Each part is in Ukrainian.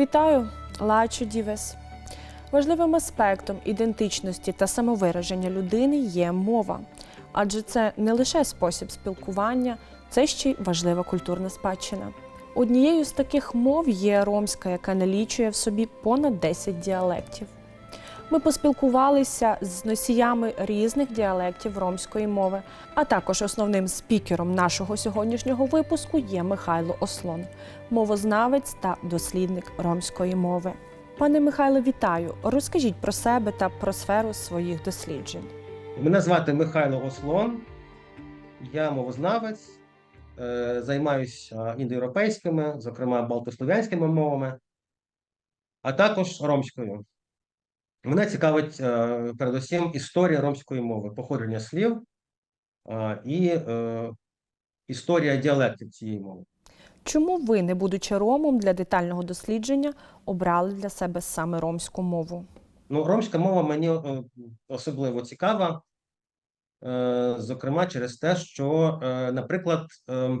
Вітаю, Лачо Дівес. Важливим аспектом ідентичності та самовираження людини є мова, адже це не лише спосіб спілкування, це ще й важлива культурна спадщина. Однією з таких мов є ромська, яка налічує в собі понад 10 діалектів. Ми поспілкувалися з носіями різних діалектів ромської мови, а також основним спікером нашого сьогоднішнього випуску є Михайло Ослон, мовознавець та дослідник ромської мови. Пане Михайле, вітаю! Розкажіть про себе та про сферу своїх досліджень. Мене звати Михайло Ослон, я мовознавець, займаюся індоєвропейськими, зокрема балтослов'янськими мовами, а також ромською. Мене цікавить е, передусім історія ромської мови, походження слів е, і е, історія діалектів цієї мови. Чому ви, не будучи ромом для детального дослідження, обрали для себе саме ромську мову? Ну, ромська мова мені е, особливо цікава, е, зокрема через те, що, е, наприклад, е,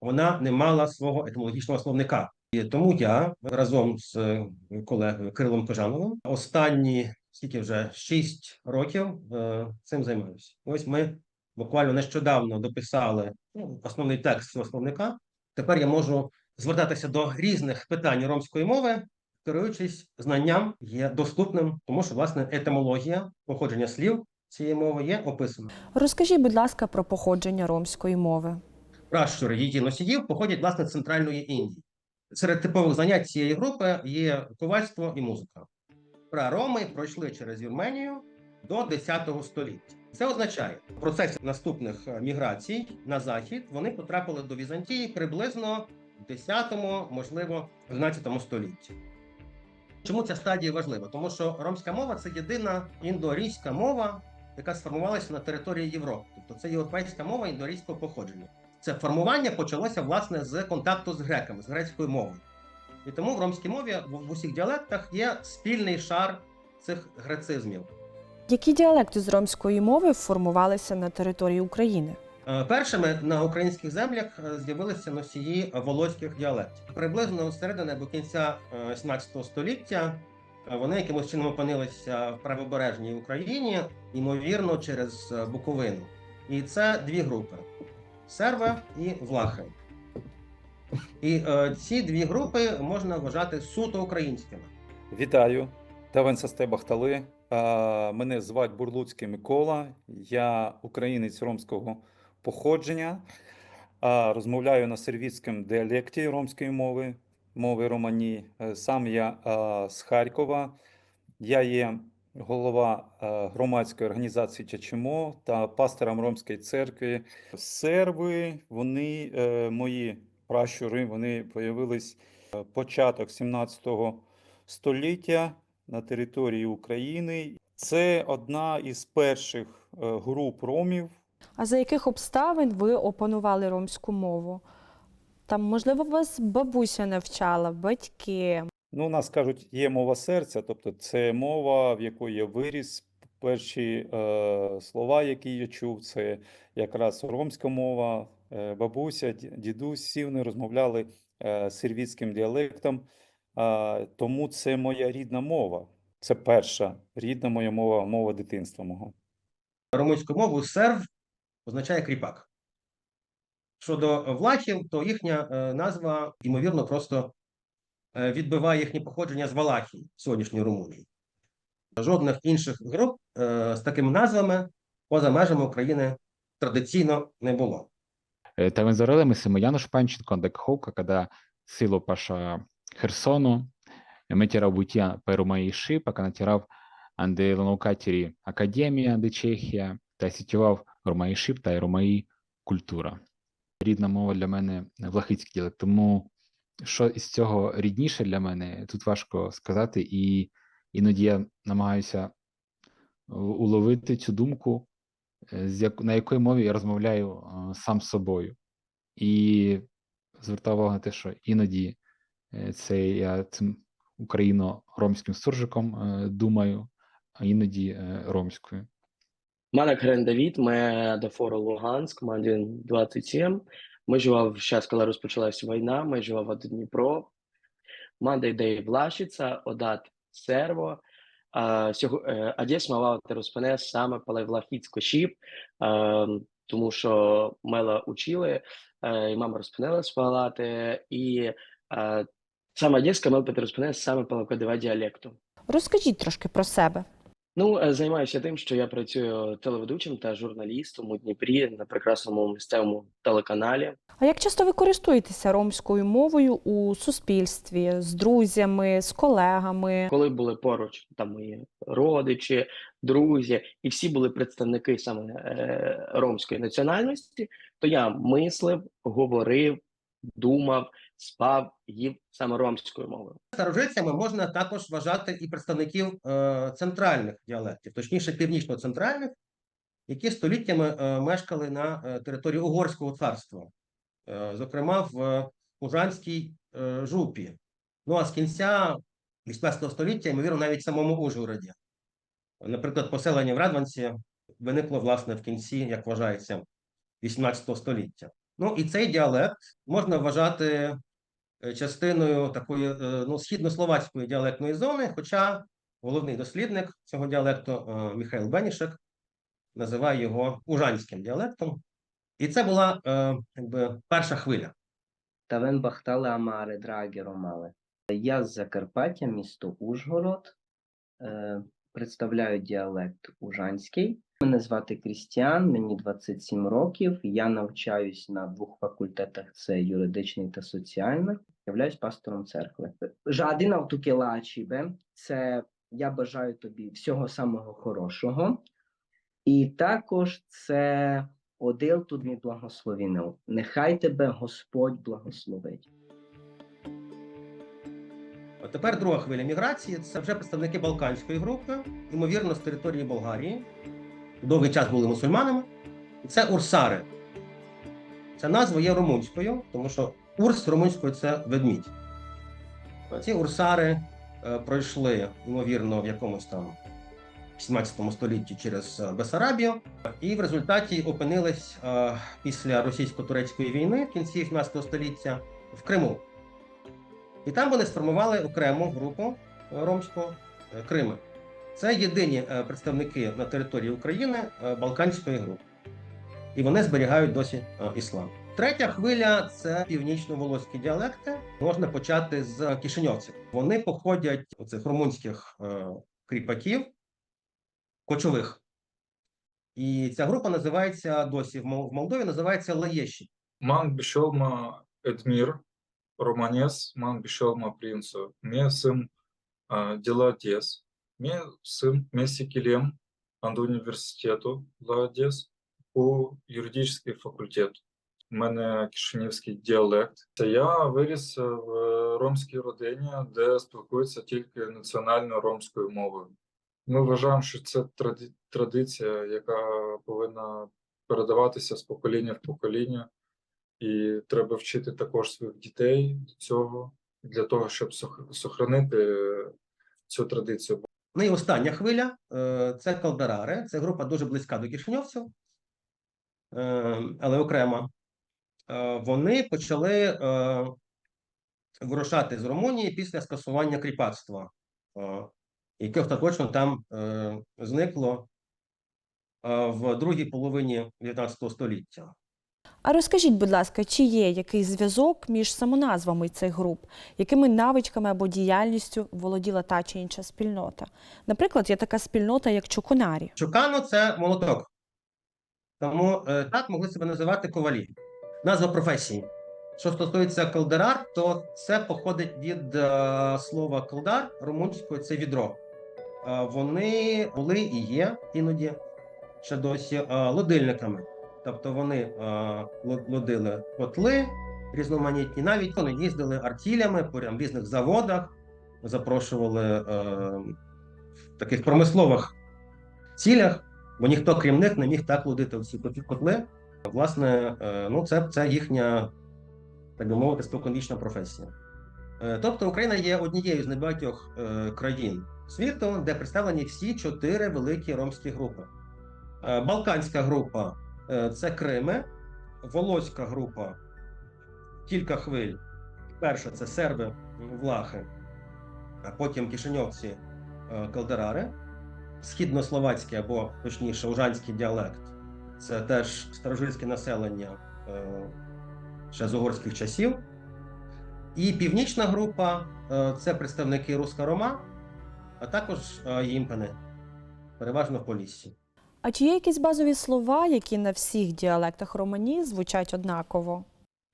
вона не мала свого етимологічного словника. І тому я разом з е, колегою Кирилом Кожановим останні скільки вже 6 років е, цим займаюся. Ось ми буквально нещодавно дописали ну, основний текст цього словника. Тепер я можу звертатися до різних питань ромської мови, керуючись знанням є доступним, тому що власне етимологія походження слів цієї мови є описана. Розкажіть, будь ласка, про походження ромської мови. Пращури її носіїв походять власне з центральної Індії. Серед типових занять цієї групи є ковальство і музика. Прароми пройшли через Вірменію до 10 століття. Це означає, в процесі наступних е, міграцій на захід вони потрапили до Візантії приблизно в 10, можливо, 11 столітті. Чому ця стадія важлива? Тому що ромська мова це єдина індоарійська мова, яка сформувалася на території Європи. Тобто це європейська мова індоарійського походження. Це формування почалося власне з контакту з греками, з грецькою мовою. І тому в ромській мові в усіх діалектах є спільний шар цих грецизмів. Які діалекти з ромської мови формувалися на території України? Е, Першими на українських землях е, з'явилися носії волоських діалектів. Приблизно з середини або кінця е, 17 століття е, вони якимось чином опинилися в правобережній Україні, ймовірно, через е, Буковину. І це дві групи: серви і влахи. І е, ці дві групи можна вважати суто українськими. Вітаю, Тавенсасте Бахтали. А, Мене звати Бурлуцький Микола. Я українець ромського походження. Розмовляю на сервітському діалекті ромської мови, мови романі. Е, Сам я а, з Харкова. Я є голова а, громадської організації Чачимо та пастором Ромської церкви. Серби, вони, е, мої пращури, вони появились е, початок 17 століття на території України. Це одна із перших е, груп ромів. А за яких обставин ви опанували ромську мову? Там, можливо, вас бабуся навчала, батьки. Ну, у нас кажуть, є мова серця, тобто це мова, в якої я виріс. Перші е, слова, які я чув, це якраз ромська мова. Е, бабуся, дідусь, всі вони розмовляли е, сервітським діалектом. А, тому це моя рідна мова. Це перша рідна моя мова, мова дитинства мого. Румунською мовою серв означає кріпак. Щодо влахів, то їхня е, назва, ймовірно, просто е, відбиває їхнє походження з Валахії, сьогоднішньої Румунії. Жодних інших груп е, з такими назвами поза межами України традиційно не було. Та ми симо Януш Панченко, Декховка, когда силу паша Херсону, ми тірав буття перу моїй ши, пока натирав анде ланукатірі Академія, де Чехія, та сітював ромаї шип та ромаї культура. Рідна мова для мене влахицький діалект, тому що із цього рідніше для мене, тут важко сказати, і іноді я намагаюся уловити цю думку, е, на якій мові я розмовляю е, сам з собою. І звертав увагу на те, що іноді Е, Це я цим україно-ромським суржиком е, думаю, а іноді е, ромською. Мене Крен Давід, ми до фору Луганськ, Мандін 27. Ми живемо зараз, коли розпочалася війна, ми живемо в Дніпро. Манда йде Влашиця, Одат Серво. А, сього, е, а десь мала розпине саме пале Влахіцько Шіп, тому що мела учили, і мама розпинила спалати, і саме дєска мел розпине саме пале діалекту. Розкажіть трошки про себе. Ну, е, займаюся тим, що я працюю телеведучим та журналістом у Дніпрі на прекрасному місцевому телеканалі. А як часто ви користуєтеся ромською мовою у суспільстві з друзями, з колегами? Коли були поруч там мої родичі, друзі, і всі були представники саме е, ромської національності, то я мислив, говорив, думав, спав, їв саме ромською мовою. Старожитцями можна також вважати і представників е, центральних діалектів, точніше північно-центральних, які століттями е, мешкали на е, території Угорського царства, е, зокрема в е, Ужанській е, жупі. Ну а з кінця 18 століття, ймовірно, навіть в самому Ужгороді. Наприклад, поселення в Радванці виникло власне в кінці, як вважається, 18 століття. Ну і цей діалект можна вважати частиною такої е, ну, східнословацької діалектної зони, хоча головний дослідник цього діалекту е, Михайло Бенішек називає його ужанським діалектом. І це була е, якби, перша хвиля. Тавен бахтали амари, драгі ромали. Я з Закарпаття, місто Ужгород. Е, представляю діалект Ужанський. Мене звати Крістіан, мені 27 років. Я навчаюсь на двох факультетах: це юридичний та соціальний. Являюсь пастором церкви. Жадин автукелачібе. Це я бажаю тобі всього самого хорошого. І також це Одил тут мій благословінив. Нехай тебе Господь благословить. Тепер друга хвиля міграції це вже представники Балканської групи, ймовірно, з території Болгарії. Довгий час були мусульманами. І це урсари. Ця назва є румунською, тому що урс румунською це ведмідь. Ці урсари е, пройшли, ймовірно, в якомусь там 17 столітті через е, Бесарабію, і в результаті опинились е, після російсько-турецької війни в кінці 18 століття в Криму. І там вони сформували окрему групу ромську е, Крими. Це єдині е, представники на території України е, Балканської групи. І вони зберігають досі е, іслам. Третя хвиля це північно-волоські діалекти. Можна почати з кишиньовців. Вони походять оцих румунських е, кріпаків, кочових. І ця група називається досі в Молдові називається Лаєші. Ман бишелма Эдмир, Романес, ман бишелма принцу, сым а, Ме сым Месикилем, анд університету Ладес, у юридичний факультет. У мене кишинівський діалект. Це я виріс в ромській родині, де спілкуються тільки національно ромською мовою. Ми вважаємо, що це тради- традиція, яка повинна передаватися з покоління в покоління. І треба вчити також своїх дітей до цього для того, щоб сох- сохранити цю традицію. Ну і остання хвиля е, це Калдарари. Це група дуже близька до кишиньовців, е, але окремо. Е, Вони почали вирушати з Румунії після скасування кріпацтва, яке остаточно там зникло в другій половині 19 століття. А розкажіть, будь ласка, чи є якийсь зв'язок між самоназвами цих груп, якими навичками або діяльністю володіла та чи інша спільнота? Наприклад, є така спільнота, як Чукунарі. Чукано це молоток. Тому е, так могли себе називати ковалі. Назва професії. Що стосується калдарар, то це походить від е, слова калдар румунською це відро. Е, вони були і є іноді ще досі е, лодильниками. Тобто вони е, лодили котли різноманітні, навіть вони їздили артілями по різних заводах, запрошували е, в таких промислових цілях, бо ніхто крім них не міг так лудити ці котли. Власне, е, ну це, це їхня, так би мовити, споконвічна професія. Тобто Україна є однією з небагатьох країн світу, де представлені всі чотири великі ромські групи. Балканська група це Крими, Волоська група кілька хвиль. Перша це серби, влахи, а потім кишиньовці, е, калдерари. Східнословацький або точніше ужанський діалект це теж старожильське населення е, ще з угорських часів. І північна група е, це представники руска-рома, а також е, переважно в Поліссі. А чи є якісь базові слова, які на всіх діалектах романі звучать однаково?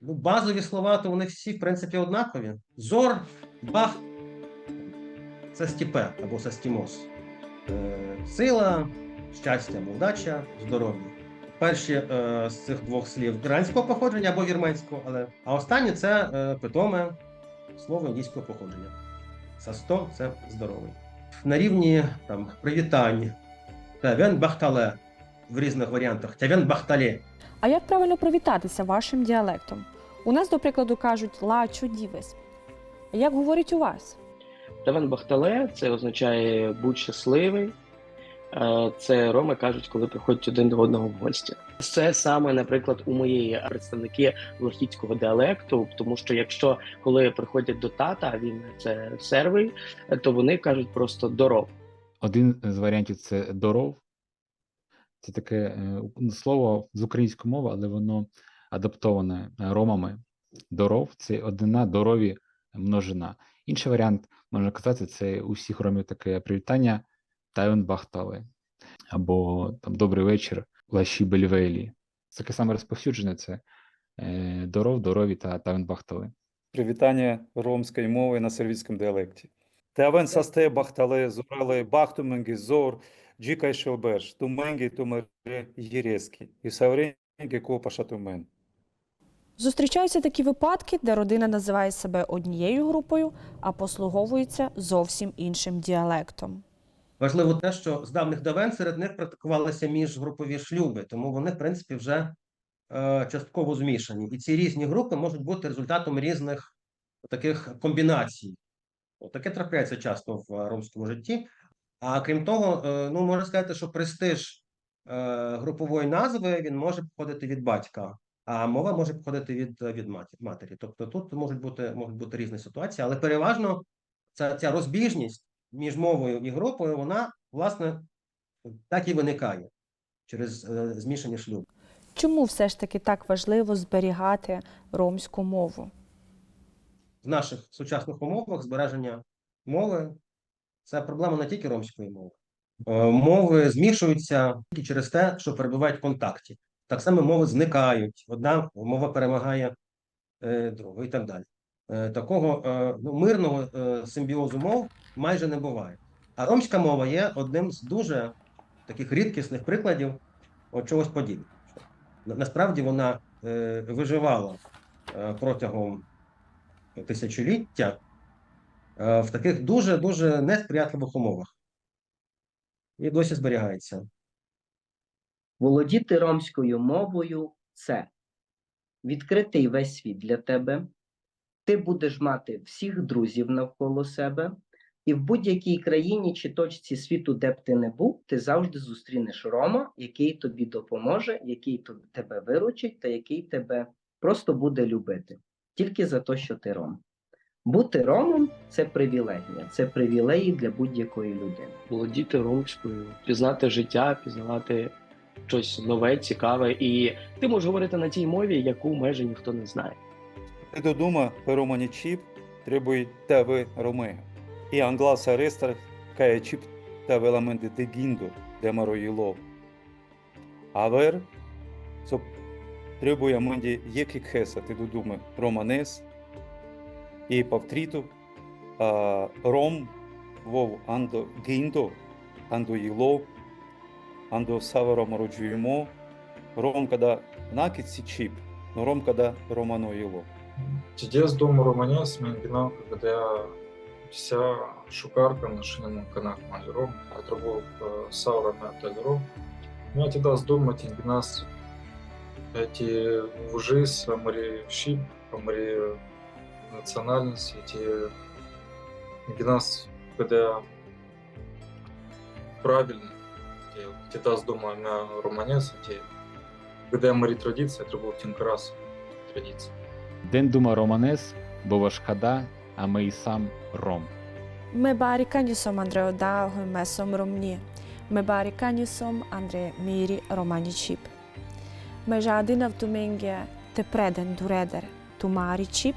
Ну, базові слова, то вони всі, в принципі, однакові. Зор, бах це стіпе або састімос. Е, сила, щастя або вдача, здоров'я. Перші е, з цих двох слів іранського походження або вірменського, але а останнє це е, питоме слово індійського походження. Састо це здоровий. На рівні там, привітань. Тавен бахтале в різних варіантах. Тавен бахтале. А як правильно привітатися вашим діалектом? У нас, до прикладу, кажуть лачу дівес. А Як говорять у вас? Тавен Бахтале це означає будь щасливий. Е, Це роми кажуть, коли приходять один до одного в гості. Це саме, наприклад, у моєї представники лохідського діалекту, тому що якщо коли приходять до тата, а він це сервий, е, то вони кажуть просто дорог. Один з варіантів це доров. Це таке е, слово з української мови, але воно адаптоване е, ромами. Доров це однина, дорові множина. Інший варіант, можна казати, це у всіх ромів таке привітання Тайон Бахтали або там Добрий вечір, Лаші Бельвелі. Таке саме розповсюджене це е, доров, дорові та Тайон Бахтали. Привітання ромської мови на сервійському діалекті. Тавен састе бахтале, зорали бахтуменги, зор, джікай шелбеш, туменги, тумере, єрезкі, і савренги копа шатумен. Зустрічаються такі випадки, де родина називає себе однією групою, а послуговується зовсім іншим діалектом. Важливо те, що з давних давен серед них практикувалися міжгрупові шлюби, тому вони, в принципі, вже е, частково змішані. І ці різні групи можуть бути результатом різних таких комбінацій. Таке трапляється часто в е, ромському житті. А крім того, е, ну можна сказати, що престиж е, групової назви він може походити від батька, а мова може походити від, від матері. Тобто тут можуть бути, можуть бути різні ситуації, але переважно ця, ця розбіжність між мовою і групою, вона, власне, так і виникає через змішані шлюби. Чому все ж таки так важливо зберігати ромську мову? В наших сучасних умовах збереження мови це проблема не тільки ромської мови. Е, Мови змішуються тільки через те, що перебувають в контакті. Так само мови зникають, одна мова перемагає е, другу і так далі. Е, Такого ну, мирного симбіозу мов майже не буває. А ромська мова є одним з дуже таких рідкісних прикладів чогось подібного. Насправді вона виживала протягом тисячоліття е, в таких дуже дуже несприятливих умовах. І досі зберігається. Володіти ромською мовою це відкритий весь світ для тебе. Ти будеш мати всіх друзів навколо себе, і в будь-якій країні чи точці світу, де б ти не був, ти завжди зустрінеш Рома, який тобі допоможе, який тебе виручить та який тебе просто буде любити тільки за те, що ти Ром. Бути Ромом це привілегія, це привілеї для будь-якої людини. володіти ромською, пізнати життя, пізнавати щось нове, цікаве. І ти можеш говорити на тій мові, яку майже ніхто не знає. Ти додума per romani chip trebuie tave romeo. І англаса рестар кая chip tave lamende de gindo de maroilo. Trebuie mândi jekik hesa ти додума романес. І повтріту а, ром вов андо гіндо андо їло андо саверо мороджуємо ром когда накидси чип но ром когда романо їло. Тідес дому романес менгінав, когда вся шукарка на шиному канах малером, отрабов саура на талером. Ну, а тогда с дома тингнас эти вужи с амари щип, амари национальность, эти генас, когда правильно, где Титас дома на романес, эти когда мари традиция, это был тинкарас традиция. Ден дума романес, бо важкада, а ми і сам ром. Me barikanisom Andreo Daho mesom Romni. Me barikanisom Andre Miri Romani Chip. Me jadinav tumenge te preden dureder tu mari čip,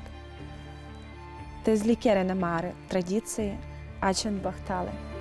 Te zlikere na mare tradicije, ačen Бахтали.